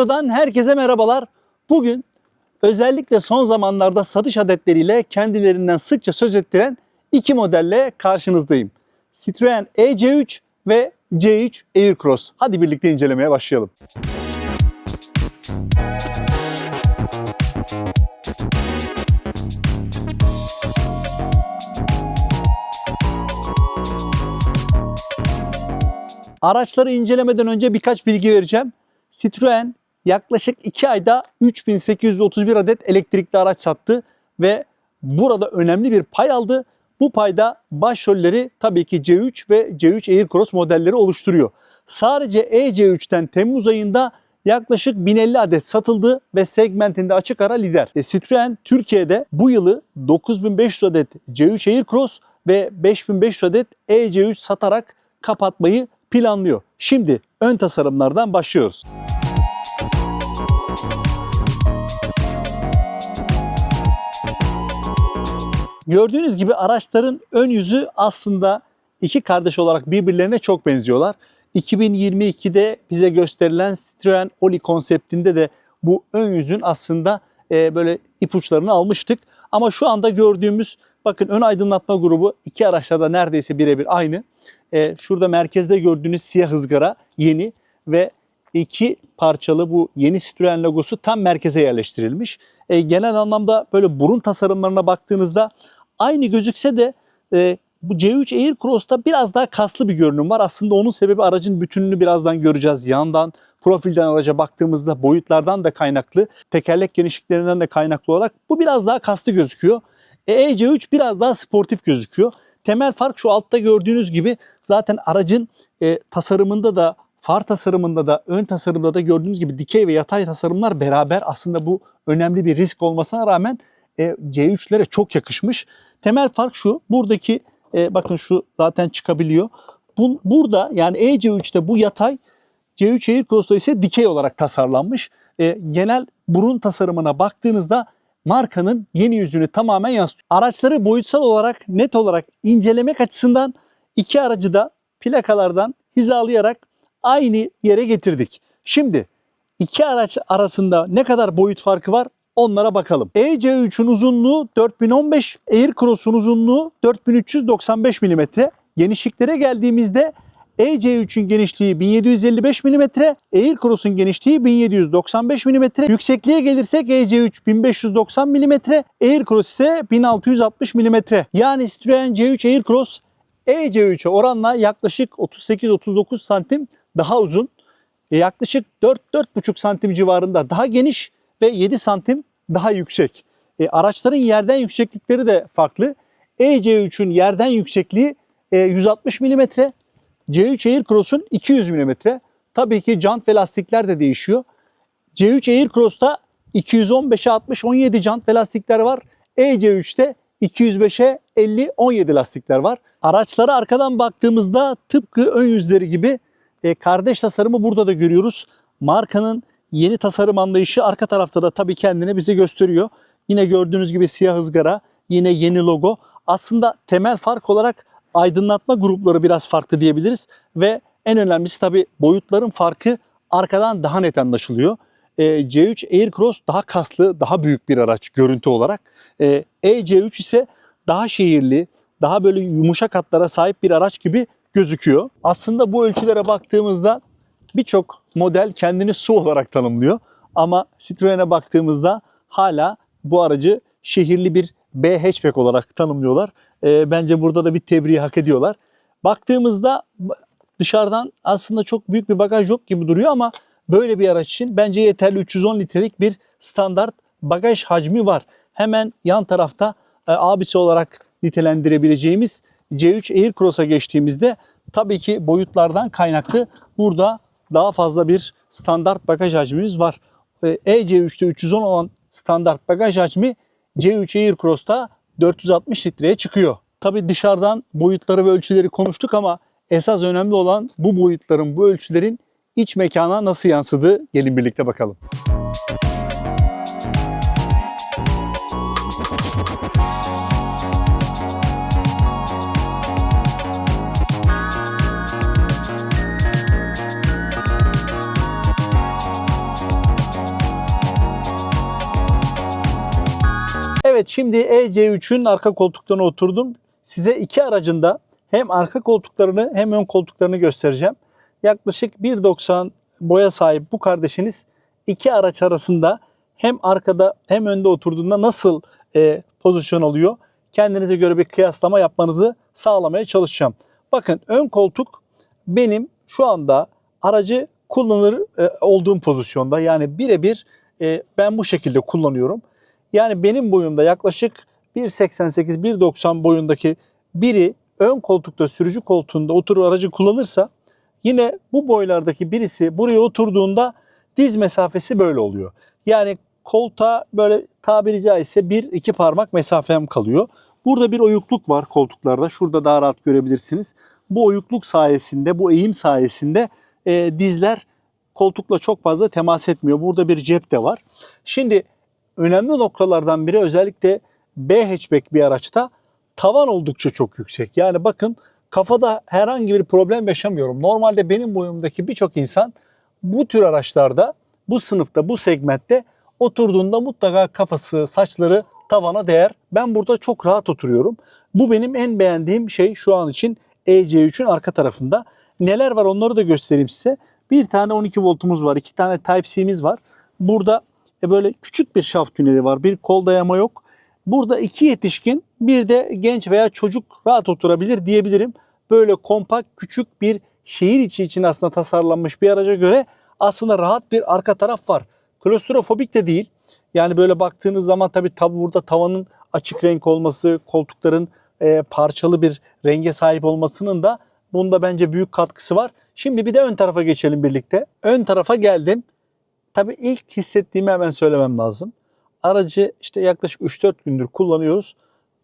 Videodan herkese merhabalar. Bugün özellikle son zamanlarda satış adetleriyle kendilerinden sıkça söz ettiren iki modelle karşınızdayım. Citroen EC3 ve C3 Aircross. Hadi birlikte incelemeye başlayalım. Araçları incelemeden önce birkaç bilgi vereceğim. Citroen yaklaşık 2 ayda 3831 adet elektrikli araç sattı ve burada önemli bir pay aldı. Bu payda başrolleri tabii ki C3 ve C3 Aircross modelleri oluşturuyor. Sadece EC3'ten Temmuz ayında yaklaşık 1050 adet satıldı ve segmentinde açık ara lider. E, Citroen Türkiye'de bu yılı 9500 adet C3 Aircross ve 5500 adet EC3 satarak kapatmayı planlıyor. Şimdi ön tasarımlardan başlıyoruz. Gördüğünüz gibi araçların ön yüzü aslında iki kardeş olarak birbirlerine çok benziyorlar. 2022'de bize gösterilen Citroen Oli konseptinde de bu ön yüzün aslında e, böyle ipuçlarını almıştık. Ama şu anda gördüğümüz bakın ön aydınlatma grubu iki araçta da neredeyse birebir aynı. E, şurada merkezde gördüğünüz siyah ızgara yeni ve iki parçalı bu yeni Citroen logosu tam merkeze yerleştirilmiş. E, genel anlamda böyle burun tasarımlarına baktığınızda aynı gözükse de e, bu C3 Aircross'ta biraz daha kaslı bir görünüm var. Aslında onun sebebi aracın bütününü birazdan göreceğiz. Yandan, profilden araca baktığımızda boyutlardan da kaynaklı, tekerlek genişliklerinden de kaynaklı olarak bu biraz daha kaslı gözüküyor. E, EC3 biraz daha sportif gözüküyor. Temel fark şu altta gördüğünüz gibi zaten aracın e, tasarımında da far tasarımında da ön tasarımda da gördüğünüz gibi dikey ve yatay tasarımlar beraber aslında bu önemli bir risk olmasına rağmen e, C3'lere çok yakışmış. Temel fark şu buradaki e, bakın şu zaten çıkabiliyor. Bu, burada yani EC3'te bu yatay C3 Aircross'ta ise dikey olarak tasarlanmış. E, genel burun tasarımına baktığınızda markanın yeni yüzünü tamamen yansıtıyor. Araçları boyutsal olarak net olarak incelemek açısından iki aracı da plakalardan hizalayarak aynı yere getirdik. Şimdi iki araç arasında ne kadar boyut farkı var onlara bakalım. EC3'ün uzunluğu 4015, Aircross'un uzunluğu 4395 mm. Genişliklere geldiğimizde EC3'ün genişliği 1755 mm, Aircross'un genişliği 1795 mm. Yüksekliğe gelirsek EC3 1590 mm, Aircross ise 1660 mm. Yani Citroen C3 Aircross EC3'e oranla yaklaşık 38-39 santim daha uzun, e, yaklaşık 4-4,5 santim civarında daha geniş ve 7 santim daha yüksek. E, araçların yerden yükseklikleri de farklı. EC3'ün yerden yüksekliği e, 160 mm, C3 Aircross'un 200 mm. Tabii ki jant ve lastikler de değişiyor. C3 Aircross'ta 215'e 60 17 jant ve lastikler var. EC3'te 205'e 50 17 lastikler var. Araçlara arkadan baktığımızda tıpkı ön yüzleri gibi e, kardeş tasarımı burada da görüyoruz. Markanın yeni tasarım anlayışı arka tarafta da tabii kendini bize gösteriyor. Yine gördüğünüz gibi siyah ızgara, yine yeni logo. Aslında temel fark olarak aydınlatma grupları biraz farklı diyebiliriz ve en önemlisi tabii boyutların farkı arkadan daha net anlaşılıyor. E, C3 Aircross daha kaslı, daha büyük bir araç görüntü olarak. E, EC3 ise daha şehirli, daha böyle yumuşak hatlara sahip bir araç gibi gözüküyor. Aslında bu ölçülere baktığımızda birçok model kendini su olarak tanımlıyor. Ama Citroen'e baktığımızda hala bu aracı şehirli bir B hatchback olarak tanımlıyorlar. E, bence burada da bir tebriği hak ediyorlar. Baktığımızda dışarıdan aslında çok büyük bir bagaj yok gibi duruyor ama böyle bir araç için bence yeterli 310 litrelik bir standart bagaj hacmi var. Hemen yan tarafta e, abisi olarak nitelendirebileceğimiz C3 Aircross'a geçtiğimizde tabii ki boyutlardan kaynaklı burada daha fazla bir standart bagaj hacmimiz var. EC3'te 310 olan standart bagaj hacmi C3 Aircross'ta 460 litreye çıkıyor. Tabii dışarıdan boyutları ve ölçüleri konuştuk ama esas önemli olan bu boyutların, bu ölçülerin iç mekana nasıl yansıdığı gelin birlikte bakalım. Evet şimdi EC3'ün arka koltuklarına oturdum. Size iki aracında hem arka koltuklarını hem ön koltuklarını göstereceğim. Yaklaşık 1.90 boya sahip bu kardeşiniz iki araç arasında hem arkada hem önde oturduğunda nasıl e, pozisyon alıyor? Kendinize göre bir kıyaslama yapmanızı sağlamaya çalışacağım. Bakın ön koltuk benim şu anda aracı kullanır e, olduğum pozisyonda yani birebir e, ben bu şekilde kullanıyorum. Yani benim boyumda yaklaşık 1.88-1.90 boyundaki biri ön koltukta sürücü koltuğunda oturup aracı kullanırsa yine bu boylardaki birisi buraya oturduğunda diz mesafesi böyle oluyor. Yani koltuğa böyle tabiri caizse bir iki parmak mesafem kalıyor. Burada bir oyukluk var koltuklarda. Şurada daha rahat görebilirsiniz. Bu oyukluk sayesinde, bu eğim sayesinde e, dizler koltukla çok fazla temas etmiyor. Burada bir cep de var. Şimdi önemli noktalardan biri özellikle B hatchback bir araçta tavan oldukça çok yüksek. Yani bakın kafada herhangi bir problem yaşamıyorum. Normalde benim boyumdaki birçok insan bu tür araçlarda, bu sınıfta, bu segmentte oturduğunda mutlaka kafası, saçları tavana değer. Ben burada çok rahat oturuyorum. Bu benim en beğendiğim şey şu an için EC3'ün arka tarafında. Neler var onları da göstereyim size. Bir tane 12 voltumuz var, iki tane Type-C'miz var. Burada e, böyle küçük bir şaft tüneli var, bir kol dayama yok. Burada iki yetişkin, bir de genç veya çocuk rahat oturabilir diyebilirim. Böyle kompakt, küçük bir şehir içi için aslında tasarlanmış bir araca göre aslında rahat bir arka taraf var. Klostrofobik de değil. Yani böyle baktığınız zaman tabii tabi burada tavanın açık renk olması, koltukların e, parçalı bir renge sahip olmasının da bunda bence büyük katkısı var. Şimdi bir de ön tarafa geçelim birlikte. Ön tarafa geldim. Tabii ilk hissettiğimi hemen söylemem lazım. Aracı işte yaklaşık 3-4 gündür kullanıyoruz.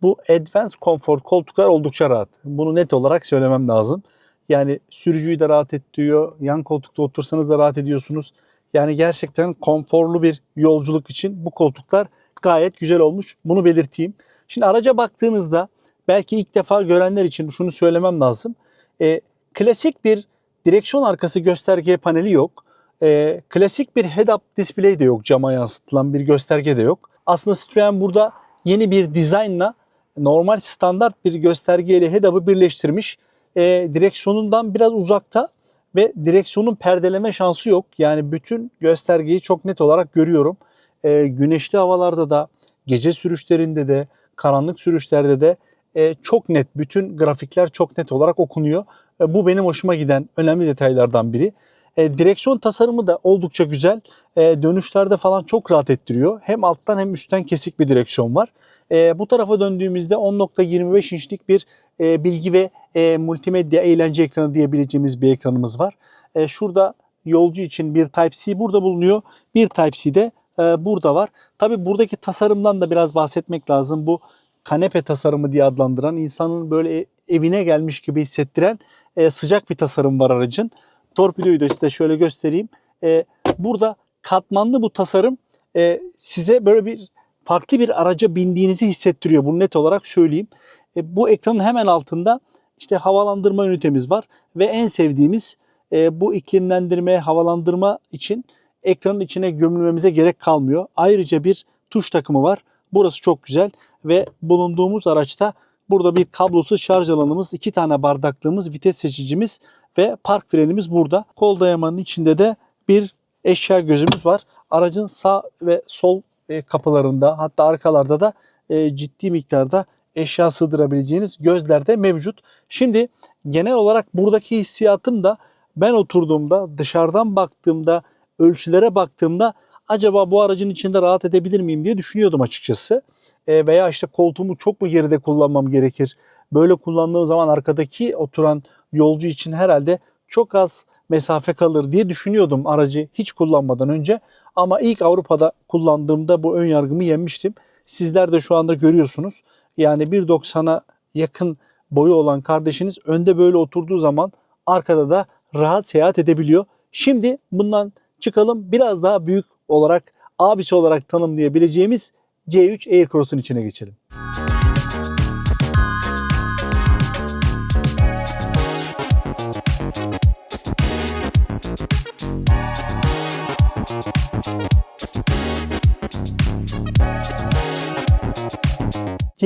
Bu Advanced Comfort koltuklar oldukça rahat. Bunu net olarak söylemem lazım. Yani sürücüyü de rahat ettiriyor. Yan koltukta otursanız da rahat ediyorsunuz. Yani gerçekten konforlu bir yolculuk için bu koltuklar gayet güzel olmuş. Bunu belirteyim. Şimdi araca baktığınızda belki ilk defa görenler için şunu söylemem lazım. E, klasik bir direksiyon arkası gösterge paneli yok. E, klasik bir head-up display de yok. Cama yansıtılan bir gösterge de yok. Aslında Citroen burada yeni bir dizaynla normal standart bir göstergeyle head-up'ı birleştirmiş. E, direksiyonundan biraz uzakta ve direksiyonun perdeleme şansı yok. Yani bütün göstergeyi çok net olarak görüyorum. E, güneşli havalarda da, gece sürüşlerinde de, karanlık sürüşlerde de e, çok net, bütün grafikler çok net olarak okunuyor. E, bu benim hoşuma giden önemli detaylardan biri. E, direksiyon tasarımı da oldukça güzel. E, dönüşlerde falan çok rahat ettiriyor. Hem alttan hem üstten kesik bir direksiyon var. E, bu tarafa döndüğümüzde 10.25 inçlik bir e, bilgi ve e, multimedya eğlence ekranı diyebileceğimiz bir ekranımız var. E, şurada yolcu için bir Type-C burada bulunuyor. Bir Type-C de e, burada var. Tabi buradaki tasarımdan da biraz bahsetmek lazım. Bu kanepe tasarımı diye adlandıran, insanın böyle e, evine gelmiş gibi hissettiren e, sıcak bir tasarım var aracın. Torpidoyu da size şöyle göstereyim. E, burada katmanlı bu tasarım e, size böyle bir farklı bir araca bindiğinizi hissettiriyor. Bunu net olarak söyleyeyim. E, bu ekranın hemen altında işte havalandırma ünitemiz var ve en sevdiğimiz e, bu iklimlendirme, havalandırma için ekranın içine gömülmemize gerek kalmıyor. Ayrıca bir tuş takımı var. Burası çok güzel ve bulunduğumuz araçta burada bir kablosuz şarj alanımız, iki tane bardaklığımız, vites seçicimiz ve park frenimiz burada. Kol dayamanın içinde de bir eşya gözümüz var. Aracın sağ ve sol e, kapılarında hatta arkalarda da e, ciddi miktarda eşya sığdırabileceğiniz gözler de mevcut. Şimdi genel olarak buradaki hissiyatım da ben oturduğumda dışarıdan baktığımda ölçülere baktığımda acaba bu aracın içinde rahat edebilir miyim diye düşünüyordum açıkçası. E, veya işte koltuğumu çok mu geride kullanmam gerekir? Böyle kullandığım zaman arkadaki oturan yolcu için herhalde çok az mesafe kalır diye düşünüyordum aracı hiç kullanmadan önce. Ama ilk Avrupa'da kullandığımda bu ön yargımı yenmiştim. Sizler de şu anda görüyorsunuz. Yani 1.90'a yakın boyu olan kardeşiniz önde böyle oturduğu zaman arkada da rahat seyahat edebiliyor. Şimdi bundan çıkalım biraz daha büyük olarak abisi olarak tanımlayabileceğimiz C3 Aircross'un içine geçelim.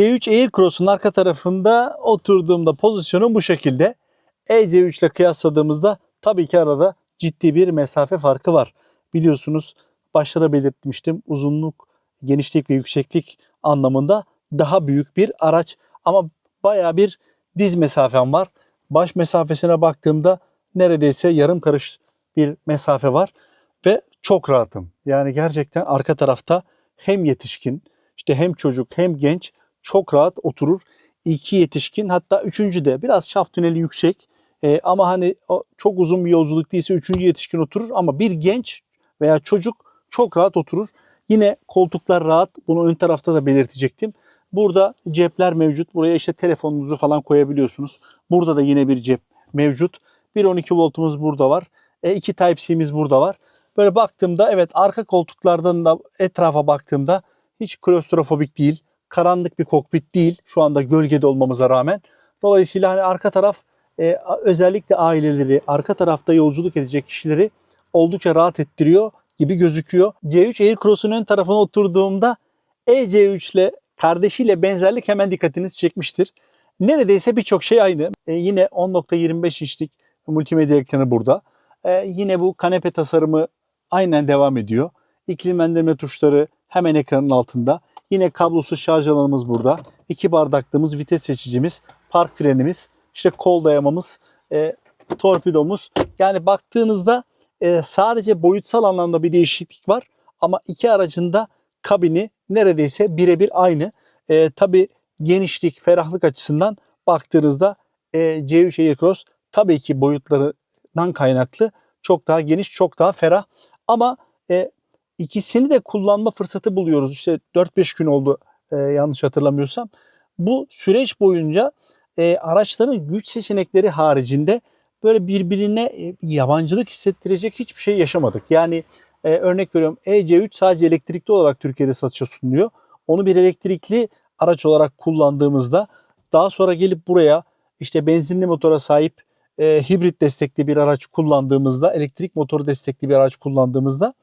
C3 Aircross'un arka tarafında oturduğumda pozisyonum bu şekilde. EC3 ile kıyasladığımızda tabii ki arada ciddi bir mesafe farkı var. Biliyorsunuz başta da belirtmiştim uzunluk, genişlik ve yükseklik anlamında daha büyük bir araç. Ama baya bir diz mesafem var. Baş mesafesine baktığımda neredeyse yarım karış bir mesafe var ve çok rahatım. Yani gerçekten arka tarafta hem yetişkin, işte hem çocuk hem genç çok rahat oturur. İki yetişkin hatta üçüncü de biraz şaft tüneli yüksek Ee, ama hani çok uzun bir yolculuk değilse üçüncü yetişkin oturur ama bir genç veya çocuk çok rahat oturur. Yine koltuklar rahat. Bunu ön tarafta da belirtecektim. Burada cepler mevcut. Buraya işte telefonunuzu falan koyabiliyorsunuz. Burada da yine bir cep mevcut. 1.12 voltumuz burada var. E, iki Type-C'miz burada var. Böyle baktığımda evet arka koltuklardan da etrafa baktığımda hiç klostrofobik değil. Karanlık bir kokpit değil. Şu anda gölgede olmamıza rağmen. Dolayısıyla hani arka taraf e, özellikle aileleri, arka tarafta yolculuk edecek kişileri oldukça rahat ettiriyor gibi gözüküyor. C3 Aircross'un ön tarafına oturduğumda EC3 ile kardeşiyle benzerlik hemen dikkatinizi çekmiştir. Neredeyse birçok şey aynı. E, yine 10.25 inçlik multimedya ekranı burada. E, yine bu kanepe tasarımı aynen devam ediyor. İklimlendirme tuşları hemen ekranın altında. Yine kablosuz şarj alanımız burada. İki bardaklığımız, vites seçicimiz, park frenimiz, işte kol dayamamız, e, torpidomuz. Yani baktığınızda e, sadece boyutsal anlamda bir değişiklik var. Ama iki aracın da kabini neredeyse birebir aynı. E, Tabi genişlik, ferahlık açısından baktığınızda e, C3 Aircross tabii ki boyutlarından kaynaklı çok daha geniş, çok daha ferah. Ama e, ikisini de kullanma fırsatı buluyoruz. İşte 4-5 gün oldu e, yanlış hatırlamıyorsam. Bu süreç boyunca e, araçların güç seçenekleri haricinde böyle birbirine e, yabancılık hissettirecek hiçbir şey yaşamadık. Yani e, örnek veriyorum EC3 sadece elektrikli olarak Türkiye'de satışa sunuluyor. Onu bir elektrikli araç olarak kullandığımızda daha sonra gelip buraya işte benzinli motora sahip e, hibrit destekli bir araç kullandığımızda, elektrik motoru destekli bir araç kullandığımızda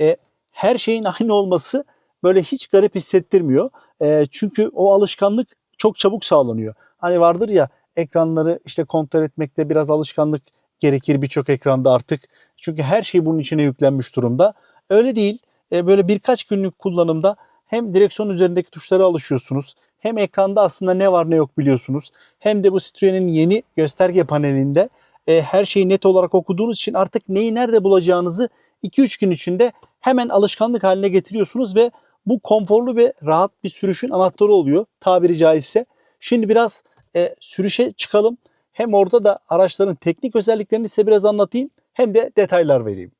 e, her şeyin aynı olması böyle hiç garip hissettirmiyor. E, çünkü o alışkanlık çok çabuk sağlanıyor. Hani vardır ya ekranları işte kontrol etmekte biraz alışkanlık gerekir birçok ekranda artık. Çünkü her şey bunun içine yüklenmiş durumda. Öyle değil. E, böyle birkaç günlük kullanımda hem direksiyon üzerindeki tuşlara alışıyorsunuz. Hem ekranda aslında ne var ne yok biliyorsunuz. Hem de bu Citroen'in yeni gösterge panelinde e, her şeyi net olarak okuduğunuz için artık neyi nerede bulacağınızı 2-3 gün içinde hemen alışkanlık haline getiriyorsunuz ve bu konforlu ve rahat bir sürüşün anahtarı oluyor tabiri caizse. Şimdi biraz e, sürüşe çıkalım. Hem orada da araçların teknik özelliklerini size biraz anlatayım hem de detaylar vereyim.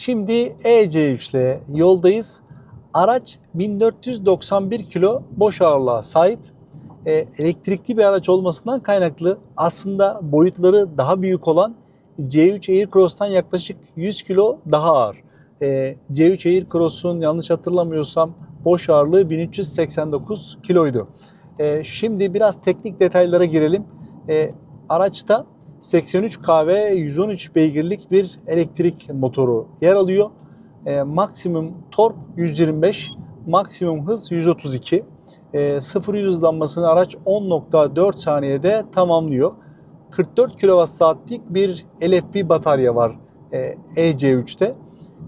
Şimdi EC3 ile yoldayız. Araç 1491 kilo boş ağırlığa sahip. E, elektrikli bir araç olmasından kaynaklı aslında boyutları daha büyük olan C3 Aircross'tan yaklaşık 100 kilo daha ağır. E, C3 Aircross'un yanlış hatırlamıyorsam boş ağırlığı 1389 kiloydu. E, şimdi biraz teknik detaylara girelim. E, araçta 83 kW 113 beygirlik bir elektrik motoru yer alıyor. E, maksimum tork 125, maksimum hız 132. E, 0-100 hızlanmasını araç 10.4 saniyede tamamlıyor. 44 kWh'lik bir LFP batarya var e, EC3'te.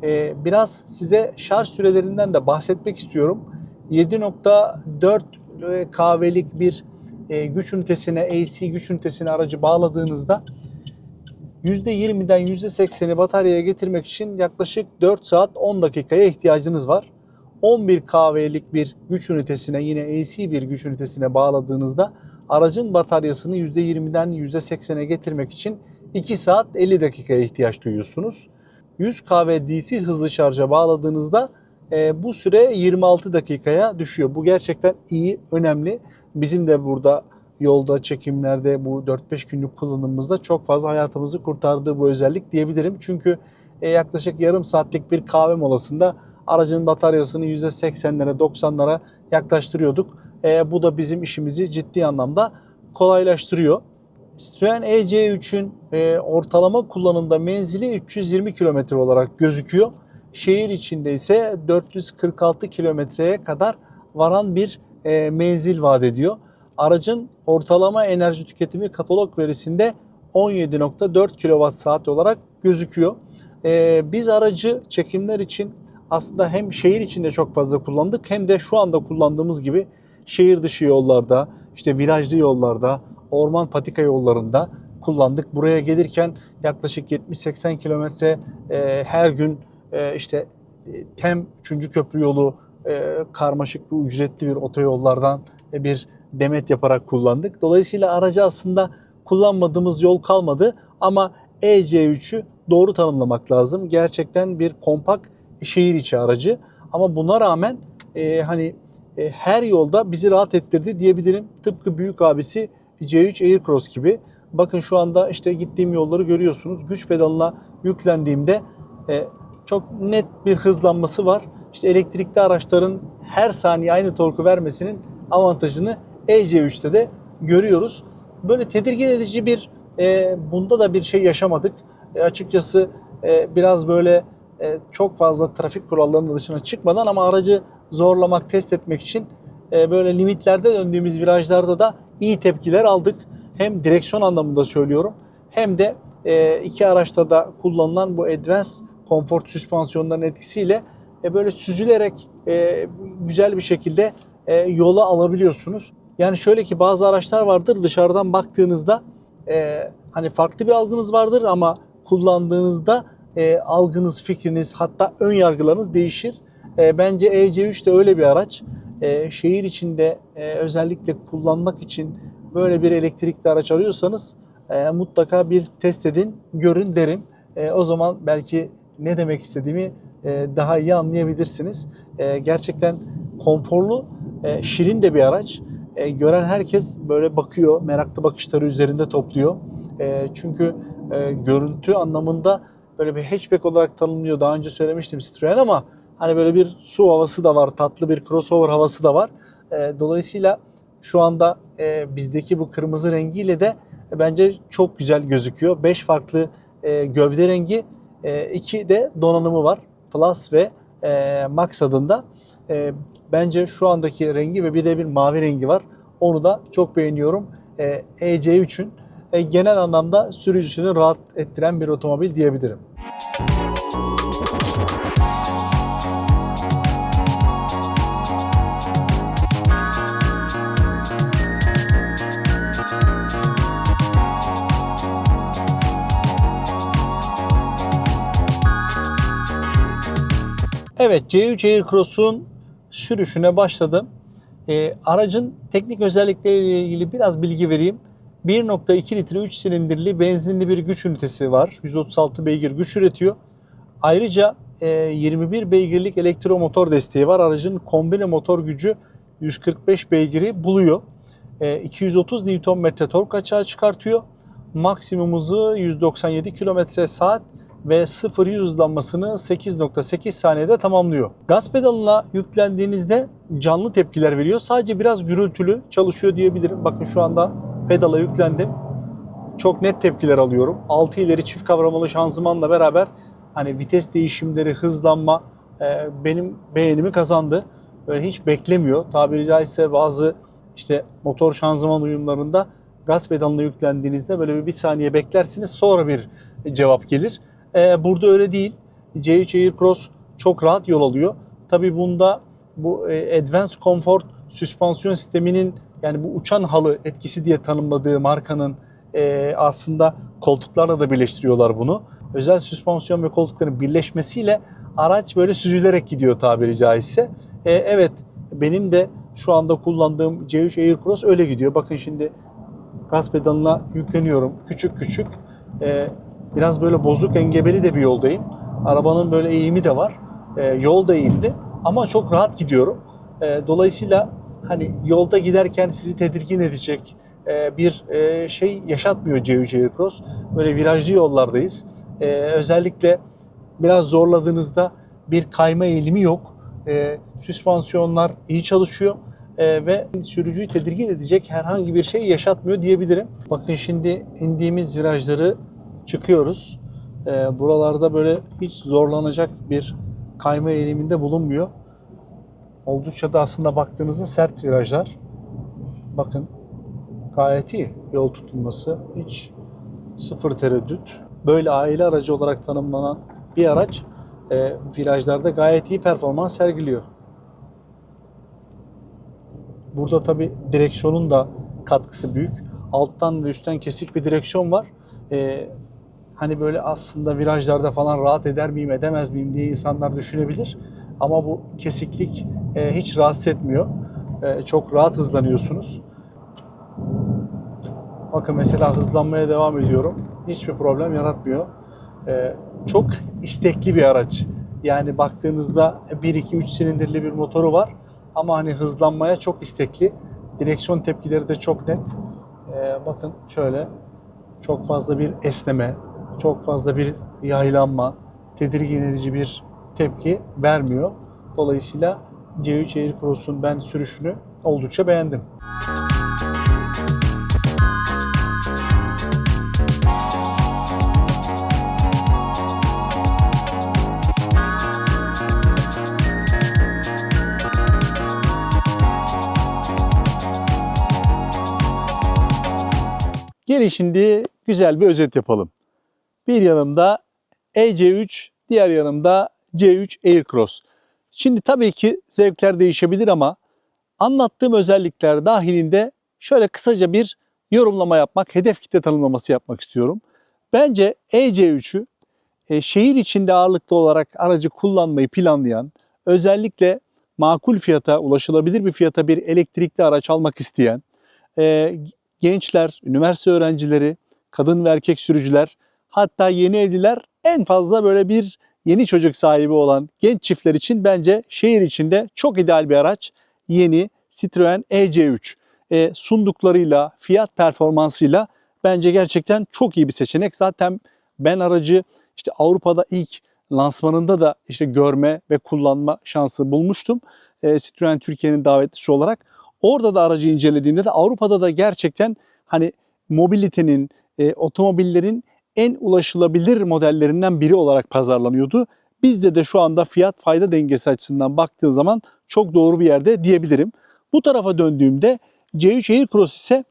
E, biraz size şarj sürelerinden de bahsetmek istiyorum. 7.4 kahvelik bir e, güç ünitesine, AC güç ünitesine aracı bağladığınızda %20'den %80'i bataryaya getirmek için yaklaşık 4 saat 10 dakikaya ihtiyacınız var. 11 kW'lik bir güç ünitesine yine AC bir güç ünitesine bağladığınızda aracın bataryasını %20'den %80'e getirmek için 2 saat 50 dakikaya ihtiyaç duyuyorsunuz. 100 kW DC hızlı şarja bağladığınızda e, bu süre 26 dakikaya düşüyor. Bu gerçekten iyi, önemli. Bizim de burada yolda, çekimlerde bu 4-5 günlük kullanımımızda çok fazla hayatımızı kurtardığı bu özellik diyebilirim. Çünkü e, yaklaşık yarım saatlik bir kahve molasında aracın bataryasını %80'lere 90'lara yaklaştırıyorduk. E, bu da bizim işimizi ciddi anlamda kolaylaştırıyor. Citroen EC3'ün e, ortalama kullanımda menzili 320 km olarak gözüküyor. Şehir içinde ise 446 kilometreye kadar varan bir e, menzil vaat ediyor. Aracın ortalama enerji tüketimi katalog verisinde 17.4 kWh olarak gözüküyor. E, biz aracı çekimler için aslında hem şehir içinde çok fazla kullandık hem de şu anda kullandığımız gibi şehir dışı yollarda, işte virajlı yollarda, orman patika yollarında kullandık. Buraya gelirken yaklaşık 70-80 kilometre e, her gün e, işte e, hem 3. köprü yolu e, karmaşık bir ücretli bir otoyollardan e, bir demet yaparak kullandık. Dolayısıyla aracı aslında kullanmadığımız yol kalmadı ama EC3'ü doğru tanımlamak lazım. Gerçekten bir kompakt şehir içi aracı ama buna rağmen e, hani e, her yolda bizi rahat ettirdi diyebilirim. Tıpkı büyük abisi C3 Aircross gibi. Bakın şu anda işte gittiğim yolları görüyorsunuz. Güç pedalına yüklendiğimde e, çok net bir hızlanması var. İşte elektrikli araçların her saniye aynı torku vermesinin avantajını EC3'te de görüyoruz. Böyle tedirgin edici bir e, bunda da bir şey yaşamadık. E, açıkçası e, biraz böyle e, çok fazla trafik kurallarının dışına çıkmadan ama aracı zorlamak, test etmek için e, böyle limitlerde döndüğümüz virajlarda da iyi tepkiler aldık. Hem direksiyon anlamında söylüyorum hem de e, iki araçta da kullanılan bu Advanced Comfort süspansiyonların etkisiyle e, böyle süzülerek e, güzel bir şekilde e, yola alabiliyorsunuz. Yani şöyle ki bazı araçlar vardır dışarıdan baktığınızda e, hani farklı bir algınız vardır ama kullandığınızda e, algınız, fikriniz hatta ön yargılarınız değişir. E, bence EC3 de öyle bir araç. E, şehir içinde e, özellikle kullanmak için böyle bir elektrikli araç arıyorsanız e, mutlaka bir test edin, görün derim. E, o zaman belki ne demek istediğimi e, daha iyi anlayabilirsiniz. E, gerçekten konforlu, e, şirin de bir araç. Gören herkes böyle bakıyor, meraklı bakışları üzerinde topluyor. Çünkü görüntü anlamında böyle bir hatchback olarak tanımlıyor. Daha önce söylemiştim Citroen ama hani böyle bir su havası da var, tatlı bir crossover havası da var. Dolayısıyla şu anda bizdeki bu kırmızı rengiyle de bence çok güzel gözüküyor. 5 farklı gövde rengi, 2 e, de donanımı var. Plus ve e, Max adında. E, bence şu andaki rengi ve bir de bir mavi rengi var. Onu da çok beğeniyorum. E, EC3'ün e, genel anlamda sürücüsünü rahat ettiren bir otomobil diyebilirim. Evet C3 Aircross'un sürüşüne başladım. E, aracın teknik özellikleriyle ilgili biraz bilgi vereyim. 1.2 litre 3 silindirli benzinli bir güç ünitesi var. 136 beygir güç üretiyor. Ayrıca e, 21 beygirlik elektromotor desteği var. Aracın kombine motor gücü 145 beygiri buluyor. E, 230 Nm tork açığa çıkartıyor. Maksimum hızı 197 km saat ve 0 hızlanmasını 8.8 saniyede tamamlıyor. Gaz pedalına yüklendiğinizde canlı tepkiler veriyor. Sadece biraz gürültülü çalışıyor diyebilirim. Bakın şu anda pedala yüklendim. Çok net tepkiler alıyorum. 6 ileri çift kavramalı şanzımanla beraber hani vites değişimleri, hızlanma e, benim beğenimi kazandı. Böyle hiç beklemiyor. Tabiri caizse bazı işte motor şanzıman uyumlarında gaz pedalına yüklendiğinizde böyle bir saniye beklersiniz sonra bir cevap gelir. Ee, burada öyle değil. C3 Aircross çok rahat yol alıyor. Tabi bunda bu e, Advanced Comfort süspansiyon sisteminin yani bu uçan halı etkisi diye tanımladığı markanın e, aslında koltuklarla da birleştiriyorlar bunu. Özel süspansiyon ve koltukların birleşmesiyle araç böyle süzülerek gidiyor tabiri caizse. E, evet benim de şu anda kullandığım C3 Aircross öyle gidiyor. Bakın şimdi gaz pedalına yükleniyorum küçük küçük. E, Biraz böyle bozuk engebeli de bir yoldayım. Arabanın böyle eğimi de var. E, yol da eğimli ama çok rahat gidiyorum. E, dolayısıyla hani yolda giderken sizi tedirgin edecek e, bir e, şey yaşatmıyor C3 Aircross. Böyle virajlı yollardayız. E, özellikle biraz zorladığınızda bir kayma eğilimi yok. E, süspansiyonlar iyi çalışıyor e, ve sürücüyü tedirgin edecek herhangi bir şey yaşatmıyor diyebilirim. Bakın şimdi indiğimiz virajları çıkıyoruz. E, buralarda böyle hiç zorlanacak bir kayma eğiliminde bulunmuyor. Oldukça da aslında baktığınızda sert virajlar. Bakın gayet iyi yol tutulması. Hiç sıfır tereddüt. Böyle aile aracı olarak tanımlanan bir araç e, virajlarda gayet iyi performans sergiliyor. Burada tabi direksiyonun da katkısı büyük. Alttan ve üstten kesik bir direksiyon var. E, hani böyle aslında virajlarda falan rahat eder miyim edemez miyim diye insanlar düşünebilir. Ama bu kesiklik e, hiç rahatsız etmiyor. E, çok rahat hızlanıyorsunuz. Bakın mesela hızlanmaya devam ediyorum. Hiçbir problem yaratmıyor. E, çok istekli bir araç. Yani baktığınızda 1-2-3 silindirli bir motoru var. Ama hani hızlanmaya çok istekli. Direksiyon tepkileri de çok net. E, bakın şöyle çok fazla bir esneme, çok fazla bir yaylanma, tedirgin edici bir tepki vermiyor. Dolayısıyla C3 Aircross'un ben sürüşünü oldukça beğendim. Gelin şimdi güzel bir özet yapalım. Bir yanımda EC3, diğer yanımda C3 Aircross. Şimdi tabii ki zevkler değişebilir ama anlattığım özellikler dahilinde şöyle kısaca bir yorumlama yapmak, hedef kitle tanımlaması yapmak istiyorum. Bence EC3'ü e, şehir içinde ağırlıklı olarak aracı kullanmayı planlayan, özellikle makul fiyata, ulaşılabilir bir fiyata bir elektrikli araç almak isteyen, e, gençler, üniversite öğrencileri, kadın ve erkek sürücüler, hatta yeni evliler en fazla böyle bir yeni çocuk sahibi olan genç çiftler için bence şehir içinde çok ideal bir araç. Yeni Citroen EC3 e, sunduklarıyla, fiyat performansıyla bence gerçekten çok iyi bir seçenek. Zaten ben aracı işte Avrupa'da ilk lansmanında da işte görme ve kullanma şansı bulmuştum. E, Citroen Türkiye'nin davetlisi olarak. Orada da aracı incelediğimde de Avrupa'da da gerçekten hani mobilitenin, e, otomobillerin en ulaşılabilir modellerinden biri olarak pazarlanıyordu. Bizde de şu anda fiyat fayda dengesi açısından baktığım zaman çok doğru bir yerde diyebilirim. Bu tarafa döndüğümde C3 Aircross ise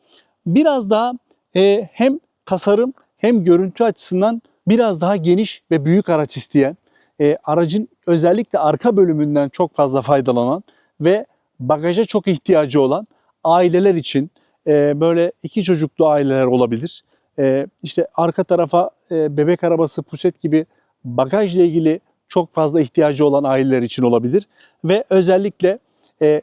biraz daha e, hem tasarım hem görüntü açısından biraz daha geniş ve büyük araç isteyen, e, aracın özellikle arka bölümünden çok fazla faydalanan ve bagaja çok ihtiyacı olan aileler için e, böyle iki çocuklu aileler olabilir. E, işte arka tarafa e, bebek arabası, puset gibi bagajla ilgili çok fazla ihtiyacı olan aileler için olabilir. Ve özellikle e,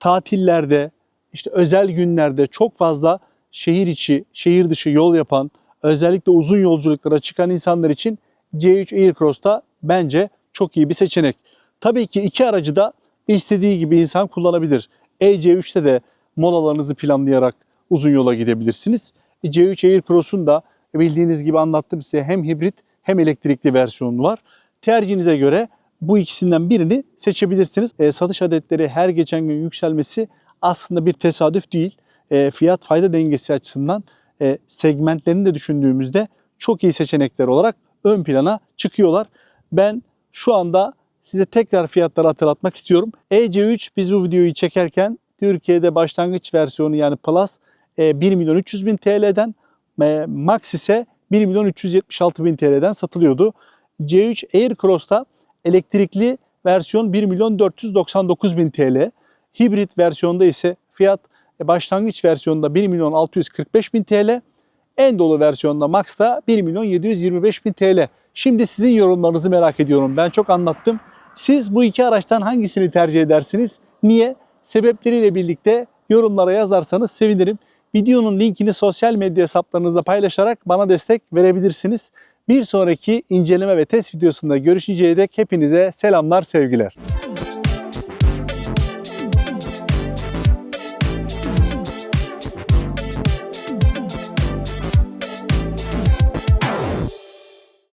tatillerde, işte özel günlerde çok fazla şehir içi, şehir dışı yol yapan, özellikle uzun yolculuklara çıkan insanlar için C3 Aircross'ta bence çok iyi bir seçenek. Tabii ki iki aracı da istediği gibi insan kullanabilir. EC3'te de molalarınızı planlayarak uzun yola gidebilirsiniz. C3 Aircross'un da bildiğiniz gibi anlattım size hem hibrit hem elektrikli versiyonu var. Tercihinize göre bu ikisinden birini seçebilirsiniz. E, satış adetleri her geçen gün yükselmesi aslında bir tesadüf değil. E, fiyat fayda dengesi açısından e, segmentlerini de düşündüğümüzde çok iyi seçenekler olarak ön plana çıkıyorlar. Ben şu anda size tekrar fiyatları hatırlatmak istiyorum. EC3 biz bu videoyu çekerken Türkiye'de başlangıç versiyonu yani Plus 1 milyon 300 bin TL'den Max ise 1 milyon 376 bin TL'den satılıyordu. C3 Aircross'ta elektrikli versiyon 1 milyon 499 bin TL. Hibrit versiyonda ise fiyat e, başlangıç versiyonda 1 milyon 645 bin TL. En dolu versiyonda Max'ta 1 milyon 725 bin TL. Şimdi sizin yorumlarınızı merak ediyorum. Ben çok anlattım. Siz bu iki araçtan hangisini tercih edersiniz? Niye? Sebepleriyle birlikte yorumlara yazarsanız sevinirim. Videonun linkini sosyal medya hesaplarınızda paylaşarak bana destek verebilirsiniz. Bir sonraki inceleme ve test videosunda görüşünceye dek hepinize selamlar, sevgiler.